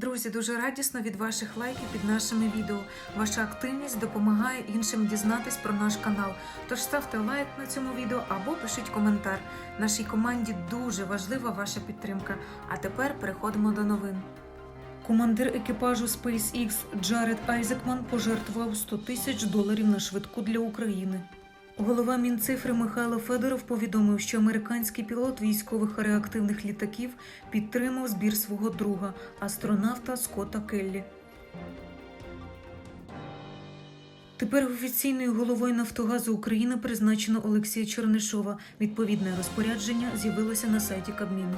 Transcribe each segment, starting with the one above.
Друзі, дуже радісно від ваших лайків під нашими відео. Ваша активність допомагає іншим дізнатись про наш канал. Тож ставте лайк на цьому відео або пишіть коментар. Нашій команді дуже важлива ваша підтримка. А тепер переходимо до новин. Командир екіпажу SpaceX Джаред Айзекман пожертвував 100 тисяч доларів на швидку для України. Голова Мінцифри Михайло Федоров повідомив, що американський пілот військових реактивних літаків підтримав збір свого друга, астронавта Скотта Келлі. Тепер офіційною головою Нафтогазу України призначено Олексія Чернишова. Відповідне розпорядження з'явилося на сайті Кабміну.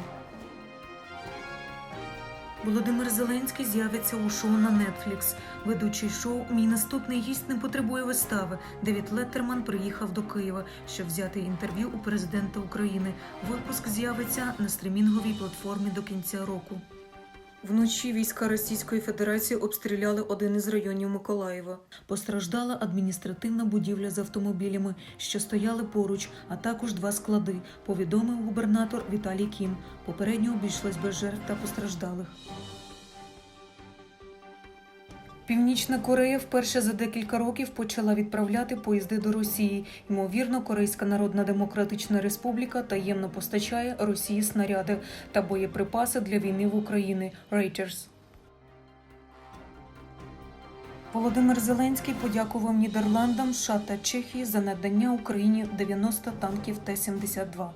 Володимир Зеленський з'явиться у шоу на Netflix. Ведучий шоу Мій наступний гість не потребує вистави. Девід Леттерман приїхав до Києва, щоб взяти інтерв'ю у президента України. Випуск з'явиться на стрімінговій платформі до кінця року. Вночі війська Російської Федерації обстріляли один із районів Миколаєва. Постраждала адміністративна будівля з автомобілями, що стояли поруч, а також два склади. Повідомив губернатор Віталій Кім. Попередньо обійшлось без жертв та постраждалих. Північна Корея вперше за декілька років почала відправляти поїзди до Росії. Ймовірно, Корейська Народна Демократична Республіка таємно постачає Росії снаряди та боєприпаси для війни в Україні. Reuters. Володимир Зеленський подякував Нідерландам, США та Чехії за надання Україні 90 танків Т-72.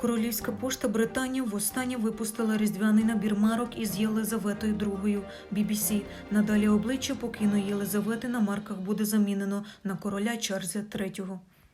Королівська пошта Британії востаннє випустила різдвяний набір марок із Єлизаветою II. BBC. Надалі обличчя покійної Єлизавети на марках буде замінено на короля Чарльза III.